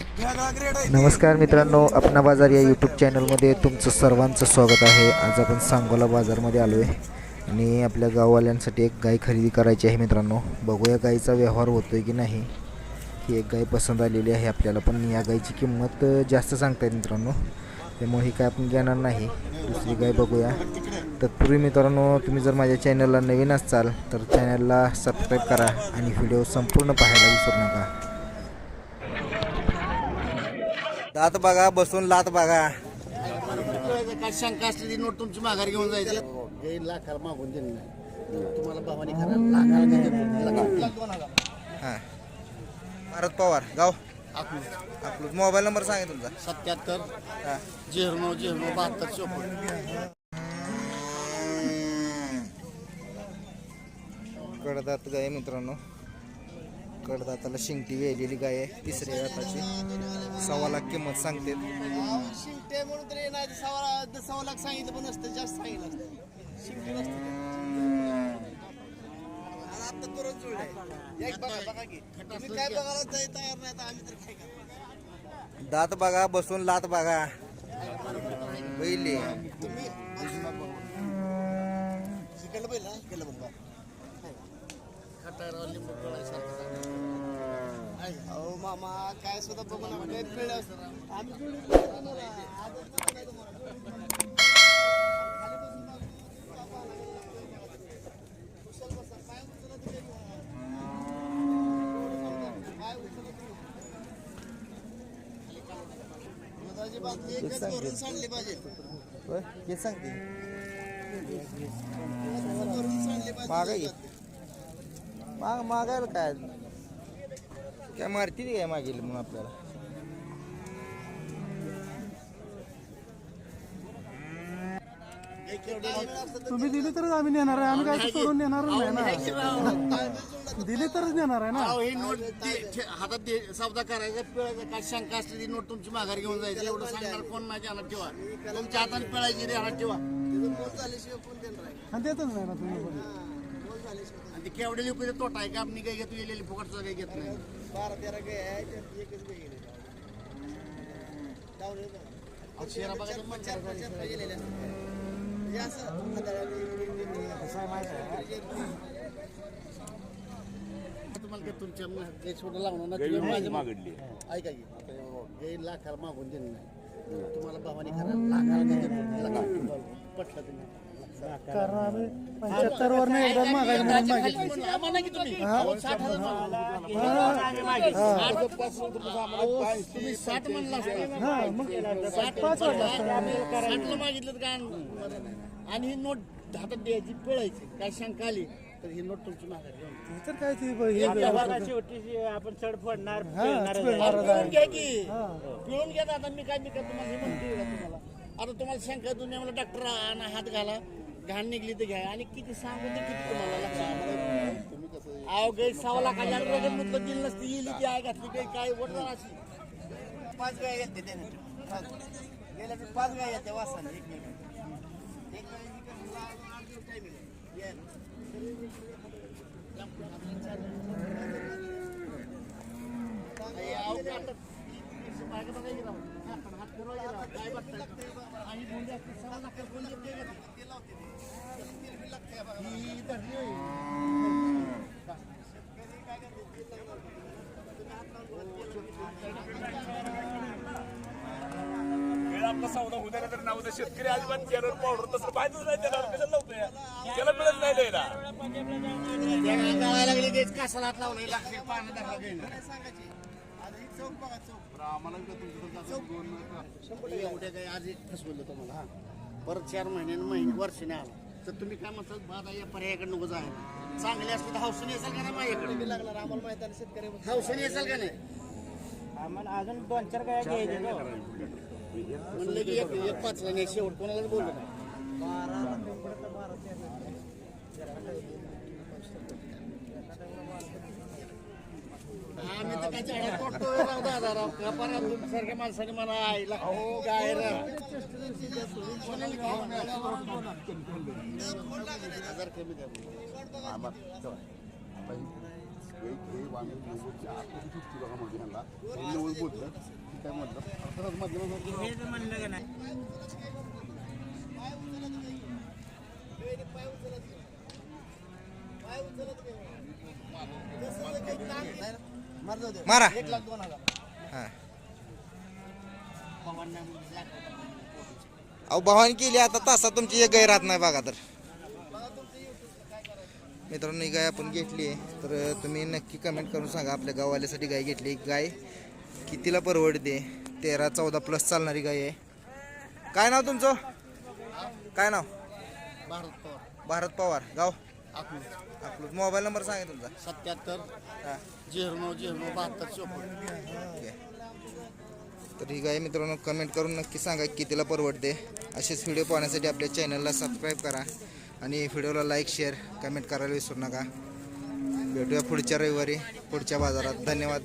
नमस्कार मित्रांनो अपना बाजार या यूट्यूब चॅनलमध्ये तुमचं सर्वांचं स्वागत आहे. आज आपण सांगोला बाजारमध्ये आलो आहे आणि आपल्या गाववाल्यांसाठी एक गाय खरेदी करायची आहे मित्रांनो. बघूया गाईचा व्यवहार होतो आहे की नाही. ही एक गाय पसंत आलेली आहे आपल्याला पण या गायची किंमत जास्त सांगतायत मित्रांनो. त्यामुळे ही काय आपण घेणार नाही. दुसरी गाय बघूया. तत्पूर्वी मित्रांनो तुम्ही जर माझ्या चॅनलला नवीन असाल तर चॅनलला सबस्क्राईब करा आणि व्हिडिओ संपूर्ण पाहायला विसरू नका. दात बघा बसून लात बघा. काय शंका असली ती नोट तुमची माघार घेऊन जायची. हे लाखाला मागून दिली नाही. तुम्हाला भावानी करा लाखाला काय देतो? लाख दोन हजार. हां. भारत पवार गाव? आपलं मोबाईल नंबर सांगा तुमचा. सत्याहत्तर झिरो नऊ झिरो नऊ बहात्तर चोपन्न. कडदात गाय मित्रांनो. कडदाताला शिंगटी वेलेली गाय आहे तिसऱ्या दाताची सव्वा लाख किंमत सांगते शिंगटे म्हणून तरी नाही सव्वा सव्वा लाख सांगितलं पण नसतं जास्त सांगितलं असतं. शिंगटे आता तुरंत. एक बघा बघा की. तुम्ही काय बघायला जाय- तयार नाही आम्ही तर काय? दात बघा बसून लात बघा. बैली तुम्ही इकडलं पहिलं इकडलं बघा. लिंबू पिळायसारखं अहो मामा काय सुद्धा बघू पिळ आम्ही सांगते. मागं. माग मागायला काय? काय मारती ती काय मागेल म्हणून आपल्याला? तुम्ही दिली तरच आम्ही नेणार आहे. आम्ही काय ते सोडून नेणार नाही ना. दिली तरच नेणार आहे ना. अहो, ही नोट ठे- हातात दे सौदा करायचा. पिळायचा. काय शंका असली ती नोट तुमची माघार घेऊन जायची. एवढं सांगणार कोण नाही ध्यानात ठेवा? तुमच्या हाताने पिळायची ध्यानात ठेवा. आणि देतच नाही ना तुम्ही. आणि ते केवढे लिपीचा तोटा आहे का? आपण काही घेतो गेलेली फुकटचं काही घेत नाही. बारा तेरा शेरा बघायचं मन तुम्हाला काय तुमच्या काही सोडं लागणार ना तुम्ही माझ्या मागडली ऐका की. आता हे लाखाला मागून दिलं नाही. तुम्हाला भावानी करा लाखाला काय. पटलं तुम्ही. कारण आम्ही पंच्याहत्तर वर एकदा मागायला म्हणून मागितलं. आम्हाला की तुम्ही अहो, साठ हजार मागा. साठपासून तुम्ही आम्हाला तुम्ही साठ म्हणला असता. हा मग साठ पाच वाटलं असतं. साठला मागितलं तर काय आणि ही नोट हातात द्यायची पिळायची. काय शंका आली तर ही नोट तुमची माघार तर काय ते ब- हे आपण चढ फोडणार हा, पिळून आहे. घ्या की. पिळून घ्या आता मी काय मी काय तुम्हाला हे का तुम्हाला? आता तुम्हाला शंका तुम्ही मला डॉक्टर आणा हात घाला. घाण निघली तर घ्या. आणि किती सांगू ते किती तुम्हाला लक्षात अहो गै सहा लाखाच्या रगत म्हटलं दिलं नसतं. येईल ती आहे घातली काही काय वडणार अशी? पाच गाय येते गेल्या वेळी पाच गाय येते वासाने एक मिनिट. एक मिनिट आठ आपला सौदा होऊ द्या तर नाव शेतकरी अजिबात केरळ पावडर तसं पाहिजेच नाही त्याला कशाला लावतो या? त्याला मिळत नाही द्यायला त्याला गळायला लागले की कासाला एवढ्या काही आज एक फसवलं तुम्हाला हा. परत चार महिन्यानं महिने वर्षाने आला. तर तुम्ही काय म्हणतात बाबा या पर्यायाकडे नको जायला. चांगले असले तर हौसने येसाल का नाही माझ्याकडे? लागणार आम्हाला माहिती आहे शेतकरी हौसने येसाल का नाही? आम्हाला अजून दोन चार गाया घ्यायचे म्हणलं की एक एक पाचला नाही शेवट कोणालाच बोललो नाही. आम्ही तर काय झाडा तोडतोय राव दादा राव. का परा तुमच्यासारख्या माणसाने मला आईला हो गाय हजार कमी द्या. हे आम्ही नव्वदच्या आतमध्ये सुट्टी बघा म्हणजे ह्यांना हे नव्वद बोललं की काय म्हटलं खरंच माध्यमात हे तर म्हणलं का नाही मारा. हा. अहो भावानी केली आता तासात तुमची एक गाय राहत नाही बघा तर. मित्रांनो ही गाय आपण घेतली आहे. तर तुम्ही नक्की कमेंट करून सांगा आपल्या गाववाल्यासाठी गाय घेतली गाय कितीला परवडते? तेरा चौदा प्लस चालणारी गाय आहे. काय नाव तुमचं? काय नाव? भारत पवार. भारत पवार. गाव? अकलूज आपलं मोबाईल नंबर सांगा तुमचा. सत्याहत्तर हा. झिरो नऊ झिरो नऊ बहात्तर चोपन्न. तर ही गाय मित्रांनो कमेंट करून नक्की सांगा कितीला परवडते. असेच व्हिडिओ पाहण्यासाठी आपल्या चॅनलला सबस्क्राईब करा आणि व्हिडिओला लाईक शेअर कमेंट करायला विसरू नका. भेटूया पुढच्या रविवारी पुढच्या बाजारात. धन्यवाद.